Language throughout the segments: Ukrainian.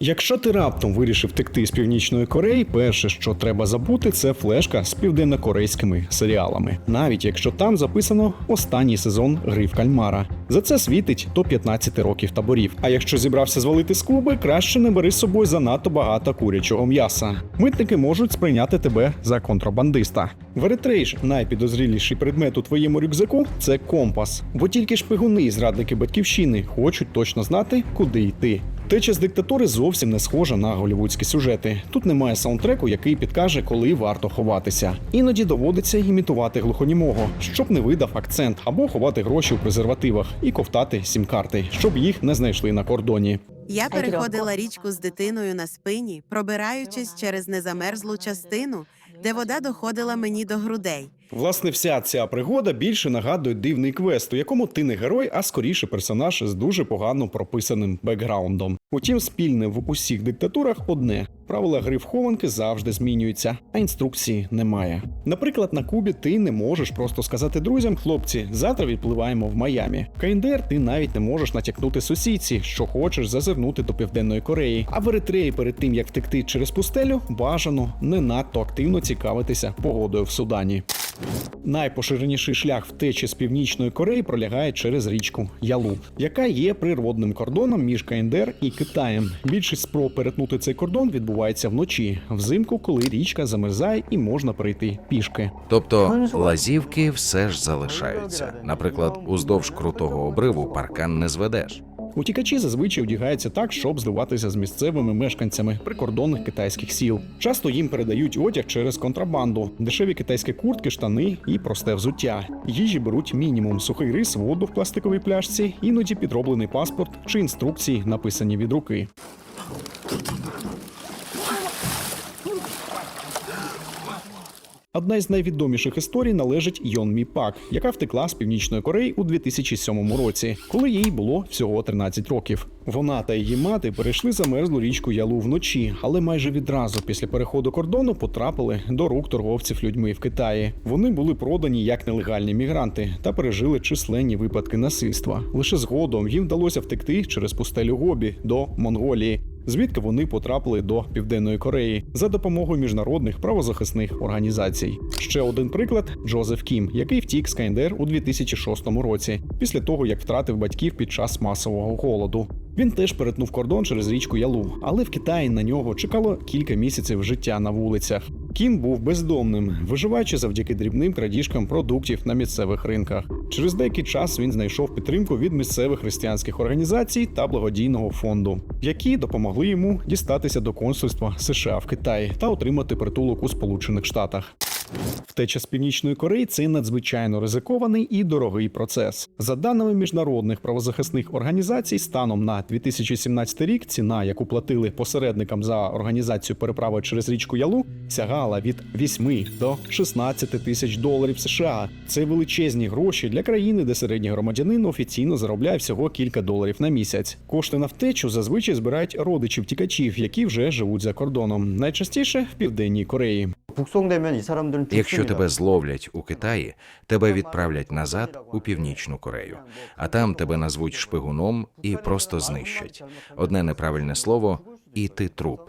Якщо ти раптом вирішив втекти з північної Кореї, перше, що треба забути, це флешка з південнокорейськими серіалами, навіть якщо там записано останній сезон гри в кальмара. За це світить до 15 років таборів. А якщо зібрався звалити з клуби, краще не бери з собою занадто багато курячого м'яса. Митники можуть сприйняти тебе за контрабандиста. В Еритреї ж найпідозріліший предмет у твоєму рюкзаку це компас, бо тільки шпигуни і зрадники батьківщини хочуть точно знати, куди йти. Теча з диктатури зовсім не схожа на голівудські сюжети. Тут немає саундтреку, який підкаже, коли варто ховатися. Іноді доводиться імітувати глухонімого, щоб не видав акцент, або ховати гроші у презервативах і ковтати сім-карти, щоб їх не знайшли на кордоні. Я переходила річку з дитиною на спині, пробираючись через незамерзлу частину, де вода доходила мені до грудей. Власне, вся ця пригода більше нагадує дивний квест, у якому ти не герой, а скоріше персонаж з дуже погано прописаним бекграундом. Утім, спільне в усіх диктатурах одне: правила гри в хованки завжди змінюються, а інструкції немає. Наприклад, на Кубі ти не можеш просто сказати друзям, хлопці, завтра відпливаємо в Майамі. КНДР ти навіть не можеш натякнути сусідці, що хочеш зазирнути до Південної Кореї. А в Еритреї перед тим як втекти через пустелю, бажано не надто активно цікавитися погодою в Судані. Найпоширеніший шлях втечі з північної Кореї пролягає через річку Ялу, яка є природним кордоном між КНДР і Китаєм. Більшість спроб перетнути цей кордон відбувається вночі, взимку, коли річка замерзає і можна перейти пішки. Тобто лазівки все ж залишаються. Наприклад, уздовж крутого обриву паркан не зведеш. Утікачі зазвичай одягаються так, щоб зливатися з місцевими мешканцями прикордонних китайських сіл. Часто їм передають одяг через контрабанду, дешеві китайські куртки, штани і просте взуття. Їжі беруть мінімум сухий рис, воду в пластиковій пляшці, іноді підроблений паспорт чи інструкції, написані від руки. Одна із найвідоміших історій належить Йон Мі Пак, яка втекла з північної Кореї у 2007 році, коли їй було всього 13 років. Вона та її мати перейшли замерзлу річку Ялу вночі, але майже відразу після переходу кордону потрапили до рук торговців людьми в Китаї. Вони були продані як нелегальні мігранти та пережили численні випадки насильства. Лише згодом їм вдалося втекти через пустелю Гобі до Монголії. Звідки вони потрапили до Південної Кореї за допомогою міжнародних правозахисних організацій. Ще один приклад Джозеф Кім, який втік з КНДР у 2006 році, після того як втратив батьків під час масового голоду. Він теж перетнув кордон через річку Ялу, але в Китаї на нього чекало кілька місяців життя на вулицях. Кім був бездомним, виживаючи завдяки дрібним крадіжкам продуктів на місцевих ринках. Через деякий час він знайшов підтримку від місцевих християнських організацій та благодійного фонду, які допомогли йому дістатися до консульства США в Китаї та отримати притулок у Сполучених Штатах. Втеча з північної Кореї це надзвичайно ризикований і дорогий процес. За даними міжнародних правозахисних організацій, станом на 2017 рік ціна, яку платили посередникам за організацію переправи через річку Ялу, сягала від 8 до 16 тисяч доларів США. Це величезні гроші для країни, де середній громадянин офіційно заробляє всього кілька доларів на місяць. Кошти на втечу зазвичай збирають родичі втікачів, які вже живуть за кордоном, найчастіше в південній Кореї. Якщо тебе зловлять у Китаї, тебе відправлять назад у північну Корею, а там тебе назвуть шпигуном і просто знищать. Одне неправильне слово, і ти труп.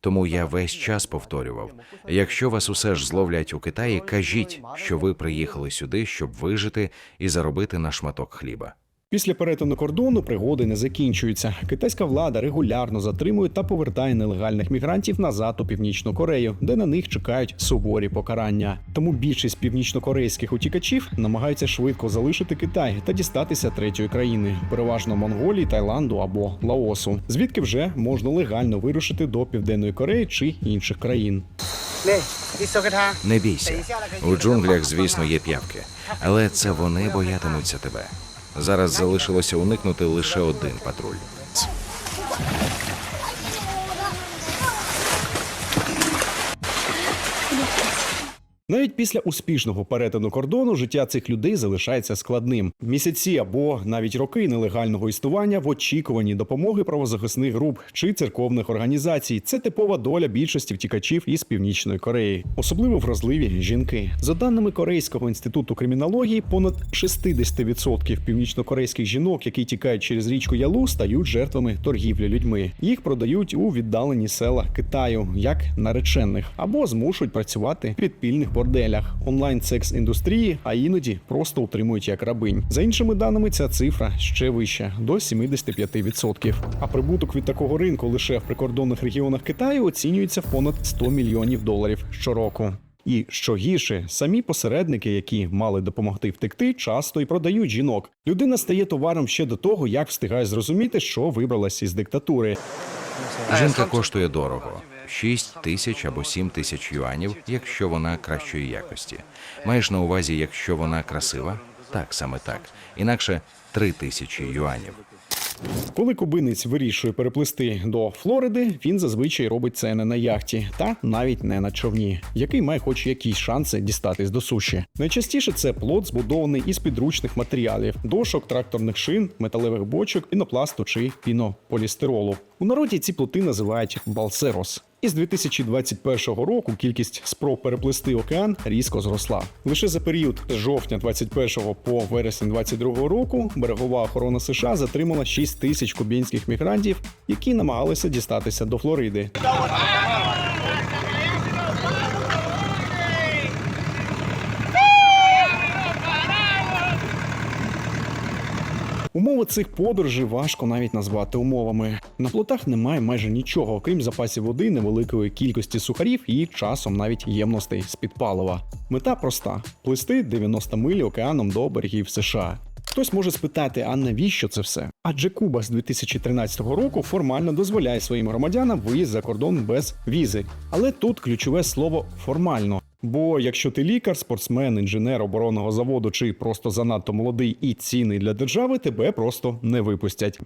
Тому я весь час повторював: якщо вас усе ж зловлять у Китаї, кажіть, що ви приїхали сюди, щоб вижити і заробити на шматок хліба. Після перетину кордону пригоди не закінчуються. Китайська влада регулярно затримує та повертає нелегальних мігрантів назад у північну Корею, де на них чекають суворі покарання. Тому більшість північнокорейських утікачів намагаються швидко залишити Китай та дістатися третьої країни, переважно Монголії, Таїланду або Лаосу, звідки вже можна легально вирушити до Південної Кореї чи інших країн. Не бійся. У джунглях, звісно, є п'явки, але це вони боятимуться тебе. Зараз залишилося уникнути лише один патруль. Навіть після успішного перетину кордону життя цих людей залишається складним. Місяці або навіть роки нелегального існування в очікуванні допомоги правозахисних груп чи церковних організацій. Це типова доля більшості втікачів із північної Кореї, особливо вразливі жінки. За даними Корейського інституту кримінології, понад 60% північнокорейських жінок, які тікають через річку Ялу, стають жертвами торгівлі людьми. Їх продають у віддалені села Китаю як наречених або змушують працювати підпільних борделях, онлайн секс індустрії, а іноді просто утримують як рабинь. За іншими даними, ця цифра ще вища до 75%. А прибуток від такого ринку лише в прикордонних регіонах Китаю оцінюється в понад 100 мільйонів доларів щороку. І що гірше, самі посередники, які мали допомогти втекти, часто і продають жінок. Людина стає товаром ще до того, як встигає зрозуміти, що вибралась із диктатури. Жінка коштує дорого. 6 тисяч або 7 тисяч юанів, якщо вона кращої якості. Маєш на увазі, якщо вона красива? Так, саме так. Інакше 3 тисячі юанів. Коли кубинець вирішує переплисти до Флориди, він зазвичай робить це не на яхті, та навіть не на човні, який має хоч якісь шанси дістатись до суші. Найчастіше це плот, збудований із підручних матеріалів: дошок, тракторних шин, металевих бочок, пінопласту чи пінополістиролу. У народі ці плоти називають балсерос. Із 2021 року кількість спроб переплисти океан різко зросла. Лише за період з жовтня 21 по вересень 22 року берегова охорона США затримала 6 тисяч кубінських мігрантів, які намагалися дістатися до Флориди. Умови цих подорожей важко навіть назвати умовами. На плотах немає майже нічого, окрім запасів води, невеликої кількості сухарів і часом навіть ємностей з-під палива. Мета проста: плисти 90 миль океаном до берегів США. Хтось може спитати, а навіщо це все? Адже Куба з 2013 року формально дозволяє своїм громадянам виїзд за кордон без візи. Але тут ключове слово формально. Бо якщо ти лікар, спортсмен, інженер оборонного заводу чи просто занадто молодий і цінний для держави, тебе просто не випустять.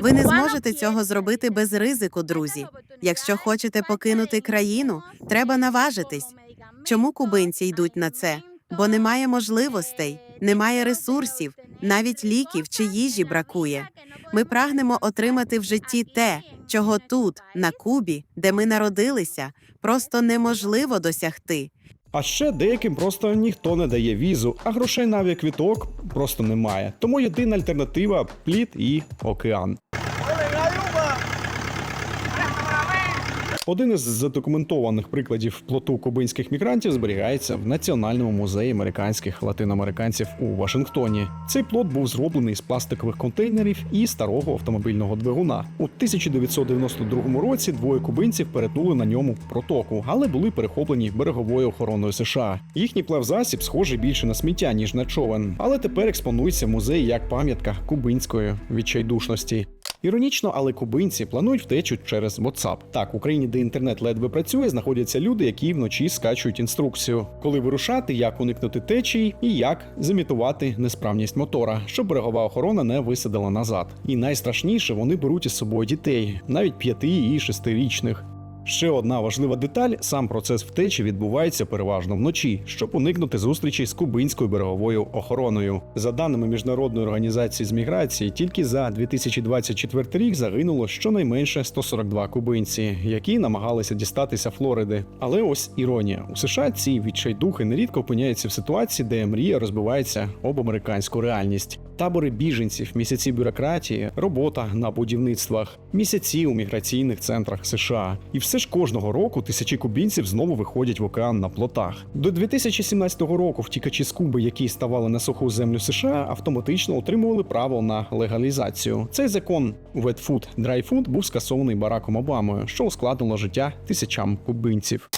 Ви не зможете цього зробити без ризику, друзі. Якщо хочете покинути країну, треба наважитись. Чому кубинці йдуть на це? Бо немає можливостей, немає ресурсів, навіть ліків чи їжі бракує. Ми прагнемо отримати в житті те, чого тут, на Кубі, де ми народилися, просто неможливо досягти. А ще деяким просто ніхто не дає візу, а грошей на авіаквіток просто немає. Тому єдина альтернатива плід і океан. Один із задокументованих прикладів плоту кубинських мігрантів зберігається в Національному музеї американських латиноамериканців у Вашингтоні. Цей плот був зроблений з пластикових контейнерів і старого автомобільного двигуна. У 1992 році двоє кубинців перетнули на ньому протоку, але були перехоплені береговою охороною США. Їхній плавзасіб схожий більше на сміття ніж на човен, але тепер експонується в музеї як пам'ятка кубинської відчайдушності. Іронічно, але кубинці планують втечу через WhatsApp. Так, в Україні, де інтернет ледве працює, знаходяться люди, які вночі скачують інструкцію, коли вирушати, як уникнути течії і як зімітувати несправність мотора, щоб берегова охорона не висадила назад. І найстрашніше вони беруть із собою дітей, навіть п'яти і шестирічних. Ще одна важлива деталь: сам процес втечі відбувається переважно вночі, щоб уникнути зустрічі з кубинською береговою охороною. За даними міжнародної організації з міграції, тільки за 2024 рік загинуло щонайменше 142 кубинці, які намагалися дістатися Флориди. Але ось іронія: у США ці відчайдухи нерідко опиняються в ситуації, де мрія розбивається об американську реальність. Табори біженців, місяці бюрократії, робота на будівництвах, місяці у міграційних центрах США. І все ж кожного року тисячі кубінців знову виходять в океан на плотах. До 2017 року втікачі з Куби, які ставали на суху землю США, автоматично отримували право на легалізацію. Цей закон Wet Food, Dry Food був скасований Бараком Обамою, що ускладнило життя тисячам кубинців.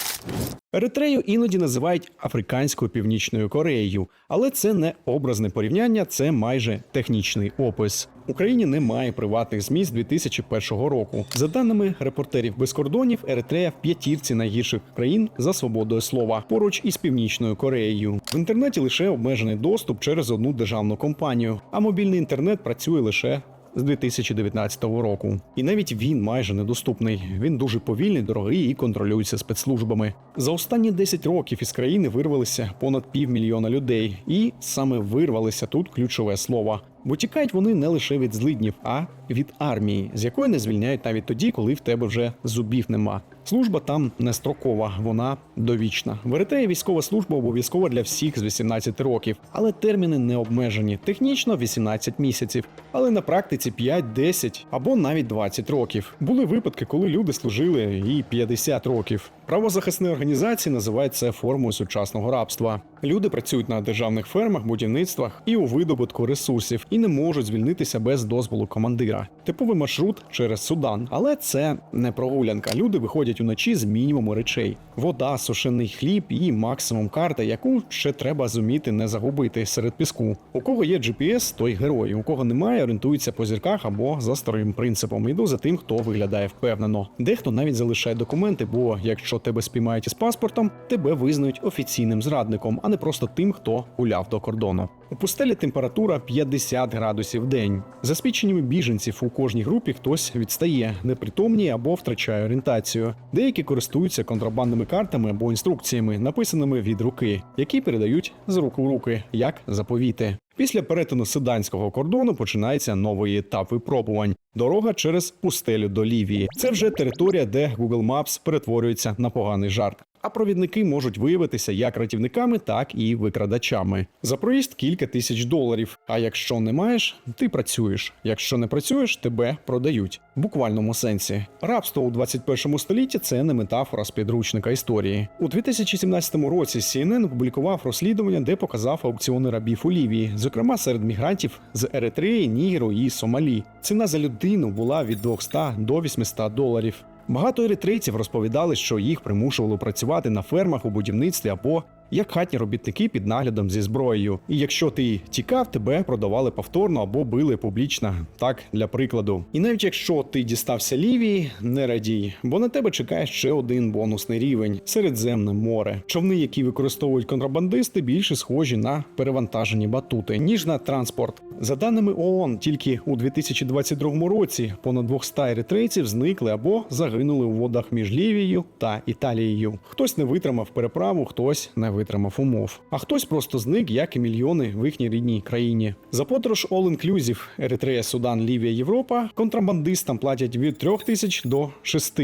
Еритрею іноді називають Африканською Північною Кореєю, але це не образне порівняння, це майже технічний опис. В Україні немає приватних ЗМІ з 2001 року. За даними репортерів без кордонів, Еритрея в п'ятірці найгірших країн за свободою слова поруч із Північною Кореєю. В інтернеті лише обмежений доступ через одну державну компанію, а мобільний інтернет працює лише з 2019 року. І навіть він майже недоступний. Він дуже повільний, дорогий і контролюється спецслужбами. За останні 10 років із країни вирвалися понад півмільйона людей, і саме вирвалися тут ключове слово. Бо тікають вони не лише від злиднів, а від армії, з якої не звільняють навіть тоді, коли в тебе вже зубів нема. Служба там не строкова, вона довічна. В військова служба обов'язкова для всіх з 18 років, але терміни не обмежені. Технічно 18 місяців, але на практиці 5, 10 або навіть 20 років. Були випадки, коли люди служили і 50 років. Правозахисні організації називають це формою сучасного рабства. Люди працюють на державних фермах, будівництвах і у видобутку ресурсів і не можуть звільнитися без дозволу командира. Типовий маршрут через Судан, але це не прогулянка. Люди виходять уночі з мінімуму речей: вода, сушений хліб і максимум карта, яку ще треба зуміти не загубити серед піску. У кого є GPS, той герой. У кого немає, орієнтується по зірках або за старим принципом. Іду за тим, хто виглядає впевнено. Дехто навіть залишає документи, бо якщо тебе спіймають із паспортом, тебе визнають офіційним зрадником, а не просто тим, хто гуляв до кордону. У пустелі температура 50 градусів в день. За свідченнями біженців у кожній групі хтось відстає, непритомніє або втрачає орієнтацію. Деякі користуються контрабандними картами або інструкціями, написаними від руки, які передають з рук у руки, як заповіти. Після перетину суданського кордону починається новий етап випробувань. Дорога через пустелю до Лівії. Це вже територія, де Google Maps перетворюється на поганий жарт. А провідники можуть виявитися як рятівниками, так і викрадачами. За проїзд кілька тисяч доларів. А якщо не маєш, ти працюєш. Якщо не працюєш, тебе продають. В буквальному сенсі. Рабство у 21 столітті це не метафора з підручника історії. У 2017 році CNN опублікував розслідування, де показав аукціони рабів у Лівії, зокрема серед мігрантів з Еритреї, Нігеру і Сомалі. Ціна за людину була від 200 до 800 доларів. Багато еритрейців розповідали, що їх примушували працювати на фермах у будівництві або як хатні робітники під наглядом зі зброєю. І якщо ти тікав, тебе продавали повторно або били публічно, так для прикладу. І навіть якщо ти дістався лівії, не радій, бо на тебе чекає ще один бонусний рівень Середземне море. Човни, які використовують контрабандисти, більше схожі на перевантажені батути, ніж на транспорт. За даними ООН, тільки у 2022 році понад 200 еритрейців зникли або загинули у водах між Лівією та Італією. Хтось не витримав переправу, хтось не витримав умов, а хтось просто зник, як і мільйони в їхній рідній країні. За подорож All Inclusive Еритрея, Судан, Лівія, Європа контрабандистам платять від 3 тисяч до 6.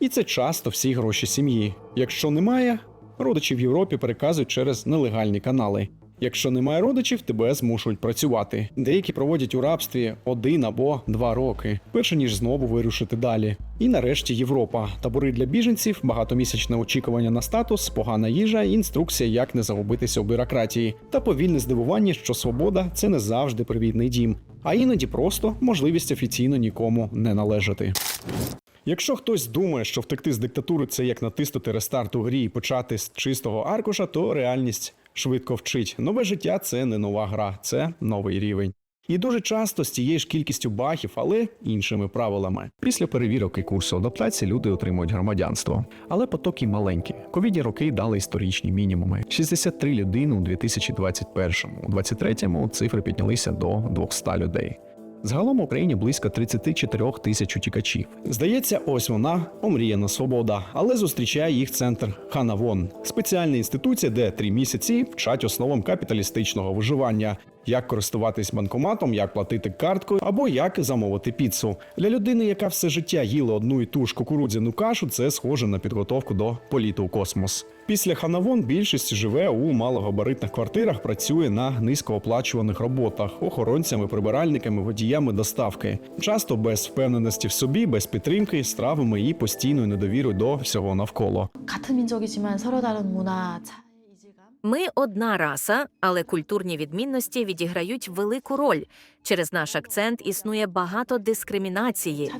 І це часто всі гроші сім'ї. Якщо немає, родичі в Європі переказують через нелегальні канали. Якщо немає родичів, тебе змушують працювати. Деякі проводять у рабстві один або два роки, перше ніж знову вирушити далі. І нарешті Європа. Табори для біженців, багатомісячне очікування на статус, погана їжа, інструкція, як не загубитися у бюрократії, та повільне здивування, що свобода це не завжди привітний дім, а іноді просто можливість офіційно нікому не належати. Якщо хтось думає, що втекти з диктатури це як натиснути рестарт у грі і почати з чистого аркуша, то реальність швидко вчить. Нове життя це не нова гра, це новий рівень. І дуже часто з тією ж кількістю бахів, але іншими правилами. Після перевірок і курсу адаптації люди отримують громадянство. Але потоки маленькі. Ковідні роки дали історичні мінімуми: 63 людини у 2021-му. У 23-му цифри піднялися до 200 людей. Загалом в Україні близько 34 тисяч утікачів. Здається, ось вона омріяна свобода, але зустрічає їх центр Ханавон, спеціальна інституція, де три місяці вчать основам капіталістичного виживання, як користуватись банкоматом, як платити карткою або як замовити піцу. Для людини, яка все життя їла одну і ту ж кукурудзяну кашу, це схоже на підготовку до політу у космос. Після Ханавон більшість живе у малогабаритних квартирах, працює на низькооплачуваних роботах, охоронцями, прибиральниками, водіями доставки. Часто без впевненості в собі, без підтримки, з травмами і постійною недовірою до всього навколо. Ми одна раса, але культурні відмінності відіграють велику роль. Через наш акцент існує багато дискримінації.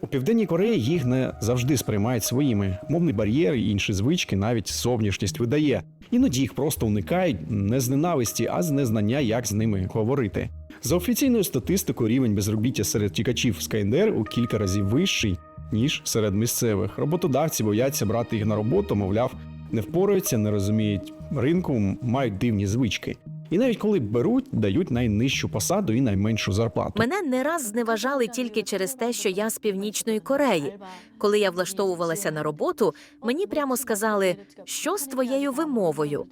У південній Кореї їх не завжди сприймають своїми. Мовний бар'єр і інші звички навіть зовнішність видає. Іноді їх просто уникають не з ненависті, а з незнання, як з ними говорити. За офіційною статистикою, рівень безробіття серед тікачів з КНДР у кілька разів вищий ніж серед місцевих. Роботодавці бояться брати їх на роботу, мовляв не впораються, не розуміють ринку, мають дивні звички. І навіть коли беруть, дають найнижчу посаду і найменшу зарплату. Мене не раз зневажали тільки через те, що я з північної Кореї. Коли я влаштовувалася на роботу, мені прямо сказали, що з твоєю вимовою.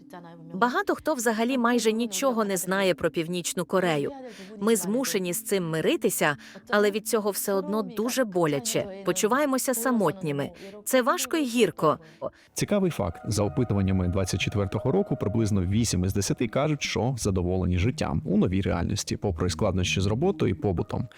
Багато хто взагалі майже нічого не знає про північну Корею. Ми змушені з цим миритися, але від цього все одно дуже боляче. Почуваємося самотніми. Це важко і гірко. Цікавий факт: за опитуваннями 24-го року приблизно 8 із 10 кажуть, що задоволені життям у новій реальності, попри складнощі з роботою і побутом.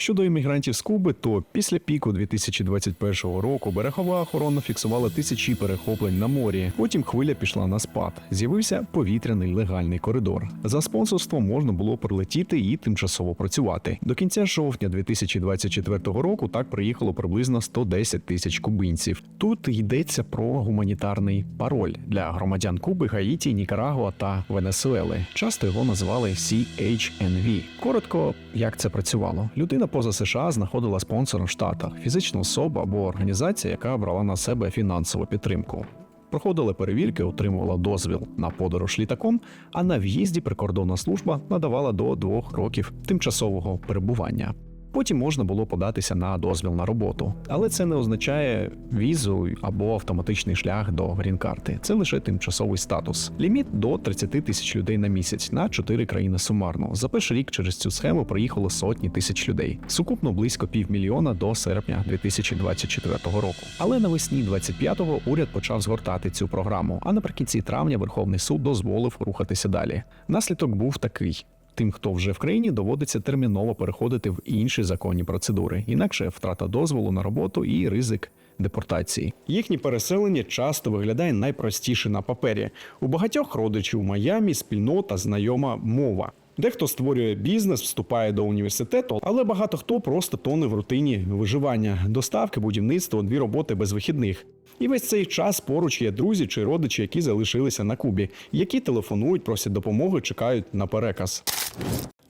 Щодо іммігрантів з Куби, то після піку 2021 року берегова охорона фіксувала тисячі перехоплень на морі. Потім хвиля пішла на спад. З'явився повітряний легальний коридор. За спонсорством можна було прилетіти і тимчасово працювати. До кінця жовтня 2024 року так приїхало приблизно 110 тисяч кубинців. Тут йдеться про гуманітарний пароль для громадян Куби, Гаїті, Нікарагуа та Венесуели. Часто його називали CHNV. Коротко, як це працювало? Людина поза США знаходила спонсора в Штатах, фізична особа або організація, яка брала на себе фінансову підтримку. Проходила перевірки, отримувала дозвіл на подорож літаком, а на в'їзді прикордонна служба надавала до двох років тимчасового перебування. Потім можна було податися на дозвіл на роботу, але це не означає візу або автоматичний шлях до грін-карти. Це лише тимчасовий статус. Ліміт до 30 тисяч людей на місяць на 4 країни сумарно. За перший рік через цю схему приїхало сотні тисяч людей. Сукупно близько півмільйона до серпня 2024 року. Але навесні 25-го уряд почав згортати цю програму. А наприкінці травня Верховний суд дозволив рухатися далі. Наслідок був такий. Тим, хто вже в країні, доводиться терміново переходити в інші законні процедури, інакше втрата дозволу на роботу і ризик депортації. Їхнє переселення часто виглядає найпростіше на папері. У багатьох родичів у Майамі спільнота знайома мова. Дехто створює бізнес, вступає до університету, але багато хто просто тоне в рутині виживання, доставки, будівництво, дві роботи без вихідних. І весь цей час поруч є друзі чи родичі, які залишилися на Кубі, які телефонують, просять допомоги, чекають на переказ.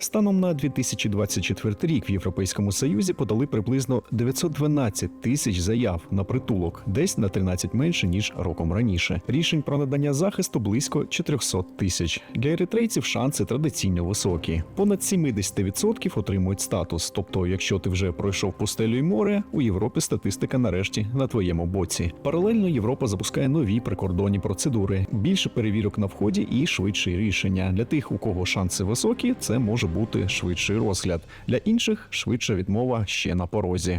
Станом на 2024 рік в Європейському Союзі подали приблизно 912 тисяч заяв на притулок, десь на 13 менше ніж роком раніше. Рішень про надання захисту близько 400 тисяч. Для еритрейців шанси традиційно високі. Понад 70% отримують статус. Тобто, якщо ти вже пройшов пустелю і море, у Європі статистика нарешті на твоєму боці. Паралельно Європа запускає нові прикордонні процедури, більше перевірок на вході і швидші рішення. Для тих, у кого шанси високі, це може бути швидший розгляд. Для інших швидша відмова ще на порозі.